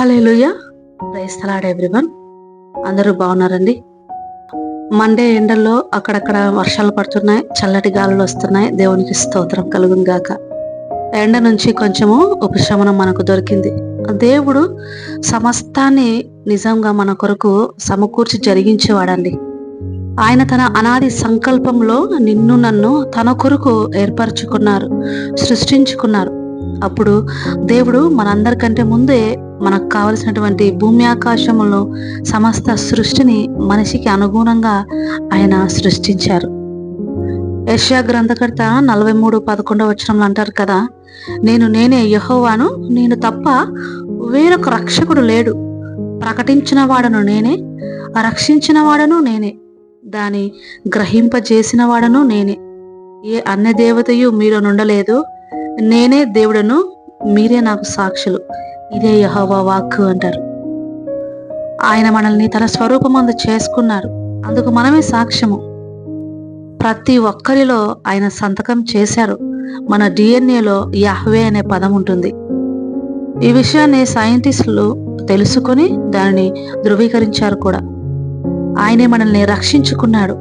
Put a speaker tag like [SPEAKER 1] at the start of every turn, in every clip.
[SPEAKER 1] Hallelujah praise the Lord everyone. అందరూ బాగున్నారండి? Monday ఎండల్లో అక్కడక్కడ వర్షాలు పడుతున్నాయి చల్లటి గాలులు వస్తున్నాయి. దేవునికి స్తోత్రం కలుగును గాక. ఎండ నుంచి కొంచెము ఉపశమనం మనకు దొరికింది. దేవుడు సమస్తాన్ని నిజంగా మన కొరకు సమకూర్చి జరిగించేవాడండి. ఆయన తన అనాది సంకల్పంలో నిన్ను నన్ను తన కొరకు ఏర్పరచుకున్నారు సృష్టించుకున్నారు. అప్పుడు దేవుడు మనందరికంటే ముందే మనకు కావలసినటువంటి భూమి ఆకాశములను సమస్త సృష్టిని మనిషికి అనుగుణంగా ఆయన సృష్టించారు. యష్యా గ్రంథకర్త నలభై మూడు పదకొండవ వచనంలో అంటారు కదా నేను నేనే యహోవాను నేను తప్ప వేరొక రక్షకుడు లేడు. ప్రకటించిన వాడను నేనే రక్షించిన వాడను నేనే దాని గ్రహింపజేసిన వాడను నేనే. ఏ అన్య దేవతయు మీరు నుండలేదు నేనే దేవుడను మీరే నాకు సాక్షులు. ఇదే యహోవా వాక్కు అంటారు. ఆయన మనల్ని తన స్వరూపమందు చేసుకున్నారు. అందుకు మనమే సాక్ష్యము. ప్రతి ఒక్కరిలో ఆయన సంతకం చేశారు. మన డిఎన్ఏలో యాహ్వే అనే పదం ఉంటుంది. ఈ విషయాన్ని సైంటిస్టులు తెలుసుకొని దానిని ధృవీకరించారు కూడా. ఆయనే మనల్ని రక్షించుకున్నాడు.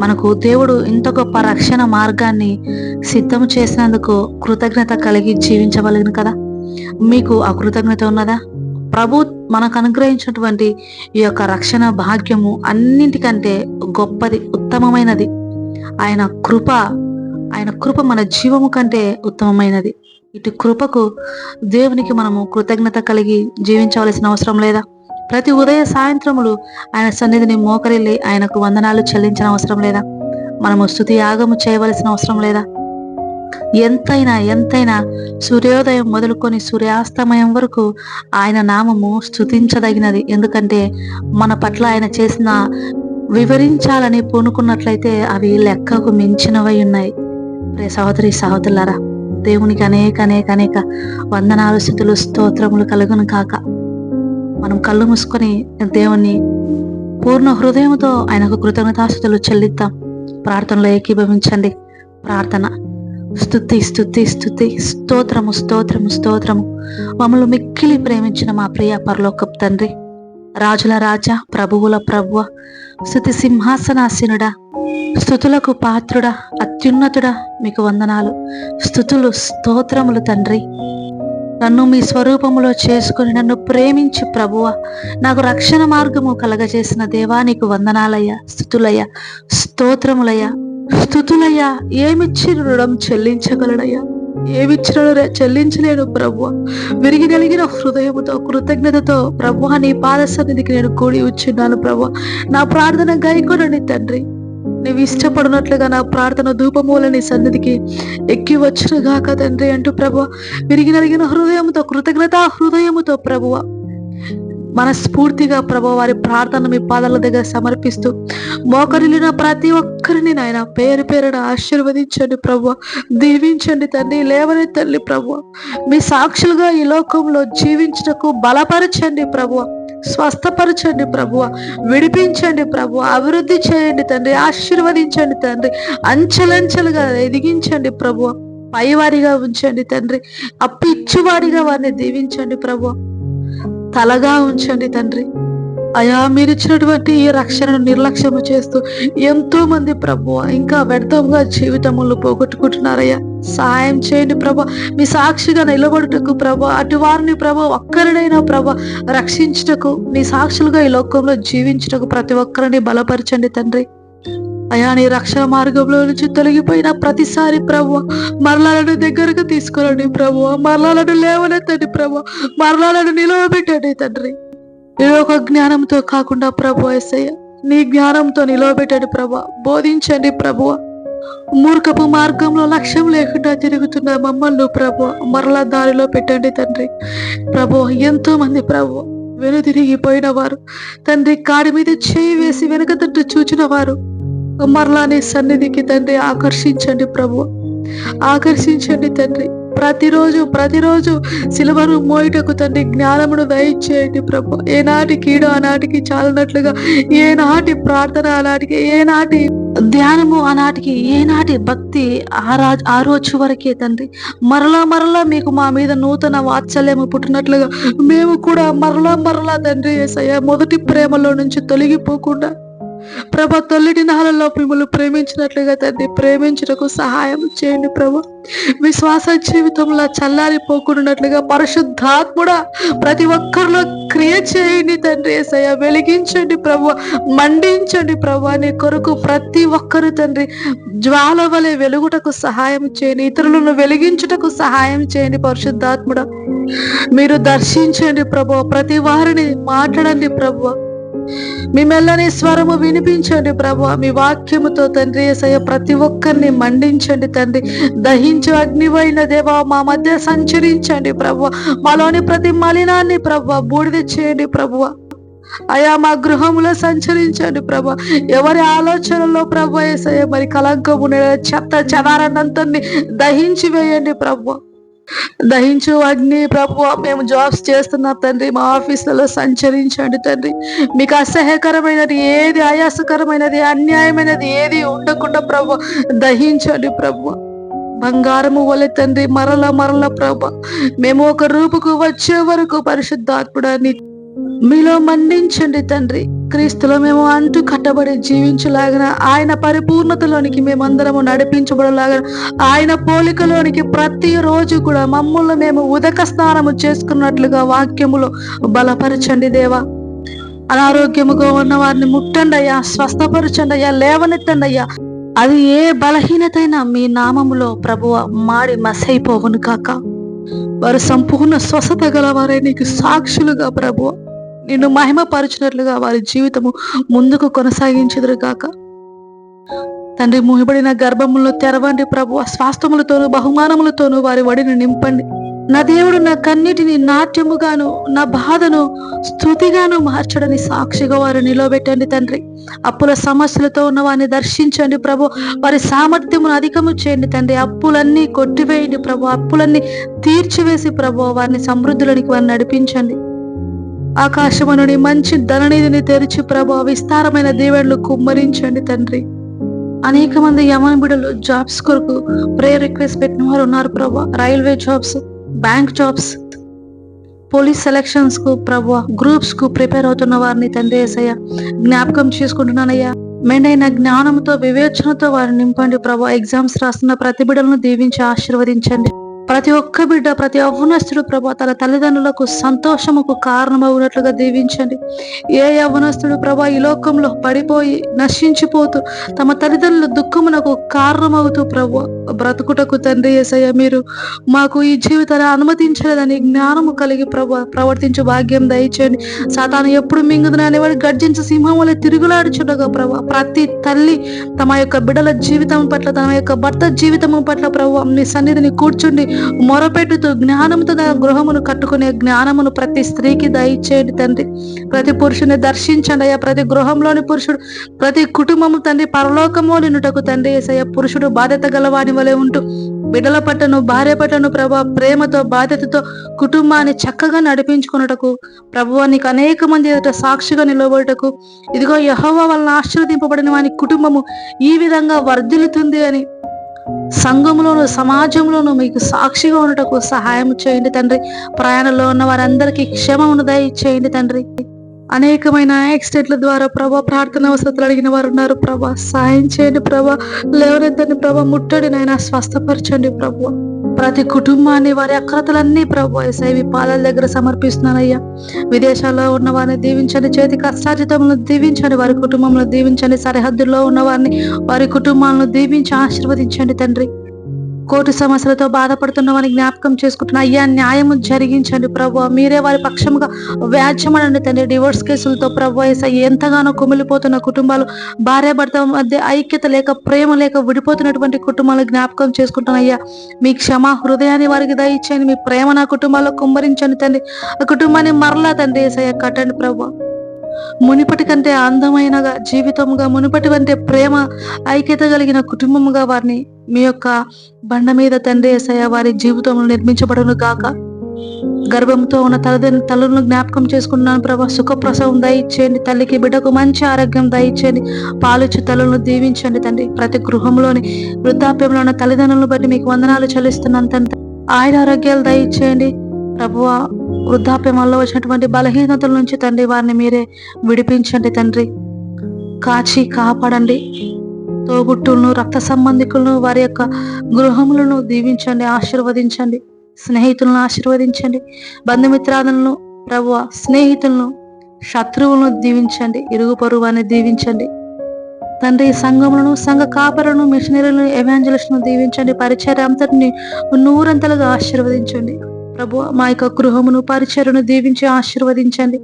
[SPEAKER 1] మనకు దేవుడు ఇంత గొప్ప రక్షణ మార్గాన్ని సిద్ధం చేసినందుకు కృతజ్ఞత కలిగి జీవించవలను కదా? మీకు ఆ కృతజ్ఞత ఉన్నదా? ప్రభు మనకు అనుగ్రహించినటువంటి ఈ యొక్క రక్షణ భాగ్యము అన్నింటికంటే గొప్పది ఉత్తమమైనది. ఆయన కృప ఆయన కృప మన జీవము కంటే ఉత్తమమైనది. ఇటు కృపకు దేవునికి మనము కృతజ్ఞత కలిగి జీవించవలసిన అవసరం లేదా? ప్రతి ఉదయ సాయంత్రములు ఆయన సన్నిధిని మోకరిల్లి ఆయనకు వందనాలు చెల్లించిన అవసరం లేదా? మనము స్థుతి యాగము చేయవలసిన అవసరం లేదా? ఎంతైనా ఎంతైనా సూర్యోదయం మొదలుకొని సూర్యాస్తమయం వరకు ఆయన నామము స్థుతించదగినది ఎందుకంటే మన పట్ల ఆయన చేసిన వివరించాలని పూనుకున్నట్లయితే అవి లెక్కకు మించినవై ఉన్నాయి. రే సహోదరి సహోదరులారా దేవునికి అనేక అనేక అనేక వందనాలు స్థితులు స్తోత్రములు కలుగును కాక మనం కళ్ళు మూసుకొని దేవుణ్ణి పూర్ణ హృదయంతో ఆయనకు కృతజ్ఞతాస్థుతులు చెల్లిద్దాం. ప్రార్థనలో ఏకీభవించండి. ప్రార్థన. స్థుతి స్థుతి స్థుతి స్తోత్రము స్తోత్రము స్తోత్రము. మమ్మల్ని మిక్కిలి ప్రేమించిన మా ప్రియ పరలోకపు తండ్రి రాజుల రాజా ప్రభువుల ప్రభువ స్థుతి సింహాసనాసీనుడా స్థుతులకు పాత్రుడా అత్యున్నతుడా మీకు వందనాలు. స్థుతులు స్తోత్రములు తండ్రి. నన్ను మీ స్వరూపములో చేసుకుని నన్ను ప్రేమించి ప్రభువ నాకు రక్షణ మార్గము కలగజేసిన దేవా నీకు వందనాలయ్యా స్థుతులయ్యా స్తోత్రములయ్యా. స్థుతులయ్యా ఏమిచ్చి రుణం చెల్లించగలడయ్యా ఏమిచ్చిన చెల్లించలేను ప్రభువ. విరిగి నలిగిన హృదయముతో కృతజ్ఞతతో ప్రభు నీ పాద సన్నిధికి నేను కూడి వచ్చిన్నాను ప్రభు నా ప్రార్థన గైకొనండి తండ్రి. నీవు ఇష్టపడినట్లుగా నా ప్రార్థన ధూపమూల నీ సన్నిధికి ఎక్కి వచ్చునుగాక తండ్రి అంటూ ప్రభు విరిగి నలిగిన హృదయముతో కృతజ్ఞత హృదయముతో ప్రభువ. మనస్ఫూర్తిగా ప్రభు వారి ప్రార్థన మీ పాదాల దగ్గర సమర్పిస్తూ మోకరిలిన ప్రతి ఒక్కరిని నాయన పేరు పేరున ఆశీర్వదించండి ప్రభు. దీవించండి తండ్రి లేవని తల్లి ప్రభు. మీ సాక్షులుగా ఈ లోకంలో జీవించటకు బలపరచండి ప్రభు. స్వస్థపరచండి ప్రభువ విడిపించండి ప్రభు. అభివృద్ధి చేయండి తండ్రి ఆశీర్వదించండి తండ్రి. అంచెలంచెలుగా ఎదిగించండి ప్రభు. పైవారిగా ఉంచండి తండ్రి. అప్పిచ్చువాడిగా వారిని దీవించండి ప్రభు. తలగా ఉంచండి తండ్రి. అయా మీరు ఇచ్చినటువంటి ఈ రక్షణను నిర్లక్ష్యము చేస్తూ ఎంతో మంది ప్రభు ఇంకా వ్యర్థంగా జీవితములు పోగొట్టుకుంటున్నారయ్యా. సహాయం చేయండి ప్రభా. మీ సాక్షిగా నిలబడుటకు ప్రభు అటు వారిని ప్రభు ఒక్కరినైనా ప్రభ రక్షించుటకు నీ సాక్షులుగా ఈ లోకంలో జీవించుటకు ప్రతి ఒక్కరిని బలపరచండి తండ్రి. అయా నీ రక్షణ మార్గంలో నుంచి తొలగిపోయిన ప్రతిసారి ప్రభు మరలాలను దగ్గరకు తీసుకురండి ప్రభు మరలాలను లేవనెత్తండి ప్రభు మరలాలను నిలవబెట్టండి తండ్రి. ఈ ఒక జ్ఞానంతో కాకుండా ప్రభు ఎస్ఐ నీ జ్ఞానంతో నిలవబెట్టండి ప్రభు బోధించండి ప్రభు మూర్ఖపు మార్గంలో లక్ష్యం లేకుండా తిరుగుతున్న మమ్మల్ని ప్రభు మరలా దారిలో పెట్టండి తండ్రి. ప్రభు ఎంతో మంది ప్రభు వెనుదిరిగిపోయిన వారు తండ్రి కాడి మీద చేయి వేసి వెనక తట్టు చూచిన వారు మరలా నీ సన్నిధికి తండ్రి ఆకర్షించండి ప్రభు. ఆకర్షించండి తండ్రి. ప్రతిరోజు ప్రతిరోజు సిలువను మోయిటకు తండ్రి జ్ఞానమును దయచేయండి ప్రభు. ఏనాటి కీడు ఆనాటికి చాలినట్లుగా ఏనాటి ప్రార్థన ఆనాటికి ఏనాటి ధ్యానము ఆనాటికి ఏనాటి భక్తి ఆ రాజు ఆ రోజు వరకే తండ్రి. మరలా మరలా మీకు మా మీద నూతన వాత్సల్యము పుట్టినట్లుగా మేము కూడా మరలా మరలా తండ్రి ఏసయ్య మొదటి ప్రేమలో నుంచి తొలగిపోకుండా ప్రభ తొలిటి నాలలో మిమ్మల్ని ప్రేమించినట్లుగా తండ్రి ప్రేమించుటకు సహాయం చేయండి ప్రభు. విశ్వాస జీవితంలో చల్లారిపోకుండాట్లుగా పరిశుద్ధాత్ముడ ప్రతి ఒక్కరిలో క్రియ చేయండి తండ్రి ఏసయ్య. వెలిగించండి ప్రభు మండించండి ప్రభు. నీ కొరకు ప్రతి ఒక్కరు తండ్రి జ్వాల వలె వెలుగుటకు సహాయం చేయండి ఇతరులను వెలిగించుటకు సహాయం చేయండి పరిశుద్ధాత్ముడ. మీరు దర్శించండి ప్రభు ప్రతి వారిని మాట్లాడండి ప్రభు. మీ మెల్లని స్వరము వినిపించండి ప్రభు. మీ వాక్యముతో తండ్రి ఏసయ్య ప్రతి ఒక్కరిని మండించండి తండ్రి. దహించు అగ్నివైన దేవా మా మధ్య సంచరించండి ప్రభు. మాలోని ప్రతి మలినాన్ని ప్రభు బూడిద చేయండి ప్రభు. అయా మా గృహములో సంచరించండి ప్రభు. ఎవరి ఆలోచనలో ప్రభు ఏసయ్య మరి కలంకము చెత్త చెదారన్నంతని దహించి వేయండి ప్రభు. దహించు అగ్ని ప్రభు మేము జాబ్స్ చేస్తున్నాం తండ్రి మా ఆఫీసులలో సంచరించండి తండ్రి. మీకు అసహ్యకరమైనది ఏది ఆయాసకరమైనది అన్యాయమైనది ఏది ఉండకుండా ప్రభు దహించండి ప్రభు బంగారము వలె తండ్రి మరల మరల ప్రభ మేము ఒక రూపుకు వచ్చే వరకు పరిశుద్ధాత్ముడాన్ని మీలో మండించండి తండ్రి. క్రీస్తులో మేము అంటూ కట్టబడి జీవించలాగిన ఆయన పరిపూర్ణతలోనికి మేమందరము నడిపించబడలాగా ఆయన పోలికలోనికి ప్రతి రోజు కూడా మమ్మల్ని మేము ఉదక స్నానము చేసుకున్నట్లుగా వాక్యములో బలపరచండి దేవా. అనారోగ్యముగా ఉన్న వారిని ముట్టండి అయ్యా స్వస్థపరచండి అయ్యా లేవనెత్తండి అయ్యా అది ఏ బలహీనతైనా మీ నామములో ప్రభువ మాడి మసైపోవును కాక. వారు సంపూర్ణ స్వస్థత గలవారే నీకు సాక్షులుగా ప్రభువ. నిన్ను మహిమపరచినట్లుగా వారి జీవితము ముందుకు కొనసాగించదురు కాక తండ్రి ముహిబడిన గర్భములను తెరవండి ప్రభు. స్వాస్థములతోనూ బహుమానములతోనూ వారి వడిని నింపండి. నా దేవుడు నా కన్నిటిని నాట్యముగాను నా బాధను స్థుతిగాను మార్చడని సాక్షిగా వారు నిలబెట్టండి తండ్రి. అప్పుల సమస్యలతో ఉన్న వారిని దర్శించండి ప్రభు. వారి సామర్థ్యమును అధికము చేయండి తండ్రి. అప్పులన్నీ కొట్టివేయండి ప్రభు. అప్పులన్నీ తీర్చివేసి ప్రభు వారిని సమృద్ధులనికి వారిని నడిపించండి. ఆకాశమునుని మంచి ధననిధిని తెరిచి ప్రభా విస్తారమైన దీవెనలు కుమ్మరించండి తండ్రి. అనేక మంది యమన బిడలు జాబ్స్ కొరకు ప్రేయర్ రిక్వెస్ట్ పెట్టిన వారు ఉన్నారు ప్రభా. Railway jobs bank jobs police సెలక్షన్స్కు ప్రభు గ్రూప్స్కు ప్రిపేర్ అవుతున్న వారిని తండ్రి ఏసయ్య జ్ఞాపకం చేసుకుంటున్నానయ్యా. మెండైన జ్ఞానంతో వివేచనతో వారిని నింపండి ప్రభు. ఎగ్జామ్స్ రాస్తున్న ప్రతి బిడలను దీవించి ఆశీర్వదించండి. ప్రతి ఒక్క బిడ్డ ప్రతి యవ్వనస్తుడు ప్రభా తన తల్లిదండ్రులకు సంతోషముకు కారణమవునట్లుగా దీవించండి. ఏ యవ్వనస్తుడు ప్రభా ఈ లోకంలో పడిపోయి నశించిపోతూ తమ తల్లిదండ్రుల దుఃఖమునకు కారణమవుతూ ప్రభు బ్రతుకుటకు తండ్రి ఏసయ్య మీరు మాకు ఈ జీవితాన్ని అనుమతించలేదని జ్ఞానము కలిగి ప్రభు ప్రవర్తించు భాగ్యం దయచేయండి. సాతాను ఎప్పుడు మింగుదని వాడు గర్జించు సింహం వల్ల తిరుగులాడుచుండగా ప్రభు ప్రతి తల్లి తమ యొక్క బిడ్డల జీవితం పట్ల తమ యొక్క భర్త జీవితం పట్ల ప్రభు మీ సన్నిధిని కూర్చుండి మొరపెట్టుతూ జ్ఞానముతో నా గృహమును కట్టుకునే జ్ఞానమును ప్రతి స్త్రీకి దయచేయండి తండ్రి. ప్రతి పురుషుని దర్శించండి అయ్యా. ప్రతి గృహంలోని పురుషుడు ప్రతి కుటుంబము తండ్రి పరలోకము నిన్నుటకు తండ్రి ఏసయ్య పురుషుడు బాధ్యత గలవాని వలె ఉంటూ బిడ్డల పట్టను భార్య పట్టను ప్రభా ప్రేమతో బాధ్యతతో కుటుంబాన్ని చక్కగా నడిపించుకున్నటకు ప్రభువానికి అనేక మంది ఎదుట సాక్షిగా నిలబడటకు ఇదిగో యహోవ వలన ఆశీర్వదింపబడిన వాని కుటుంబము ఈ విధంగా వర్ధిల్లుతుంది అని సంఘంలోను సమాజంలోను మీకు సాక్షిగా ఉండటకు సహాయం చేయండి తండ్రి. ప్రయాణంలో ఉన్న వారందరికీ క్షమమును దయచేయండి తండ్రి. అనేకమైన యాక్సిడెంట్ల ద్వారా ప్రభా ప్రార్థన వసతులు అడిగిన వారు ఉన్నారు ప్రభా. సాయం చేయండి ప్రభా. లేవనెద్దని ప్రభా ముట్టడి నైనా స్వస్థపరచండి ప్రభు. ప్రతి కుటుంబాన్ని వారి అక్రతలన్నీ ప్రభు ఎస్ఐవి పాదాల దగ్గర సమర్పిస్తున్నానయ్యా. విదేశాల్లో ఉన్న వారిని దీవించండి చేతి కష్టార్జితములను దీవించండి వారి కుటుంబంలో దీవించండి సరిహద్దుల్లో ఉన్న వారిని వారి కుటుంబాలను దీవించి ఆశీర్వదించండి తండ్రి. కోర్టు సమస్యలతో బాధపడుతున్న వారిని జ్ఞాపకం చేసుకుంటున్న అయ్యా న్యాయము జరిగించండి ప్రభు. మీరే వారి పక్షముగా వ్యాజ్యమనండి తండ్రి. డివోర్స్ కేసులతో ప్రభు ఏసై ఎంతగానో కుమిలిపోతున్న కుటుంబాలు భార్య భర్త మధ్య ఐక్యత లేక ప్రేమ లేక విడిపోతున్నటువంటి కుటుంబాలు జ్ఞాపకం చేసుకుంటున్నాయ్యా మీ క్షమా హృదయాన్ని వారికి దయచేయండి. మీ ప్రేమ నా కుటుంబాల్లో కుమ్మరించండి తండ్రి. ఆ కుటుంబాన్ని మరలా తండ్రి ఏసయ్య కట్టండి ప్రభు. మునిపటి కంటే అందమైనగా జీవితముగా మునిపటి కంటే ప్రేమ ఐక్యత కలిగిన కుటుంబముగా వారిని మీ యొక్క బండ మీద తండ్రి ఏసయ్య వారి జీవితంలో నిర్మించబడును గాక. గర్భంతో ఉన్న తల్లిదండ్రుల తల్లులను జ్ఞాపకం చేసుకున్నాను ప్రభా. సుఖప్రసవం దయచేయండి తల్లికి బిడ్డకు మంచి ఆరోగ్యం దయచేయండి. పాలిచ్చి తల్లులను దీవించండి తండ్రి. ప్రతి గృహంలోని వృద్ధాప్యంలో ఉన్న తల్లిదండ్రులను బట్టి మీకు వందనాలు చెల్లిస్తున్నాను తండ్రి. ఆయన ఆరోగ్యాలు దయచేయండి. ప్రభువా వృద్ధాప్యమంలో వచ్చినటువంటి బలహీనతల నుంచి తండ్రి వారిని మీరే విడిపించండి తండ్రి. కాచి కాపాడండి. తోబుట్టులను రక్త సంబంధికులను వారి యొక్క గృహములను దీవించండి ఆశీర్వదించండి స్నేహితులను ఆశీర్వదించండి బంధుమిత్రాదులను ప్రభువ స్నేహితులను శత్రువులను దీవించండి ఇరుగు పొరుగు అని దీవించండి. తండ్రి సంఘములను సంఘ కాపరులను మిషనరీలను ఎవాంజలిస్ట్ను దీవించండి పరిచర్య అంతటిని నూరంతలుగా ఆశీర్వదించండి. ప్రభు మా యొక్క గృహమును పరిచరును దీవించి ఆశీర్వదించండి.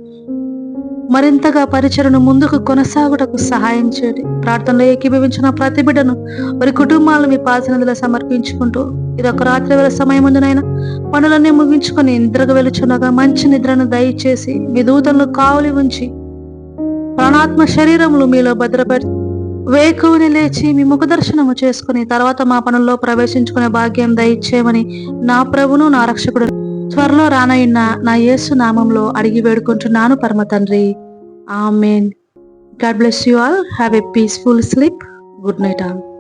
[SPEAKER 1] మరింతగా పరిచయను ముందుకు కొనసాగుటకు సహాయం చేయండి. ప్రార్థనలో ఏకీభవించిన ప్రతి బిడ్డను వారి కుటుంబాలను మీ పాసనదిలో సమర్పించుకుంటూ ఇది ఒక రాత్రి వేళ సమయం ముందునైనా పనులన్నీ ముగించుకొని నిద్రకు వెలుచుండగా మంచి నిద్రను దయచేసి మీ దూతలను కావలి ఉంచి ప్రాణాత్మ శరీరములు మీలో భద్రపరి వేకువుని లేచి మీ ముఖ దర్శనము చేసుకుని తర్వాత మా పనుల్లో ప్రవేశించుకునే భాగ్యం దయచేయమని నా ప్రభును నా రక్షకుడు త్వరలో రానయున్న నా యేసు నామంలో అడిగి వేడుకుంటున్నాను పరమ తండ్రి. Amen. God bless you all. Have a peaceful sleep. Good night all.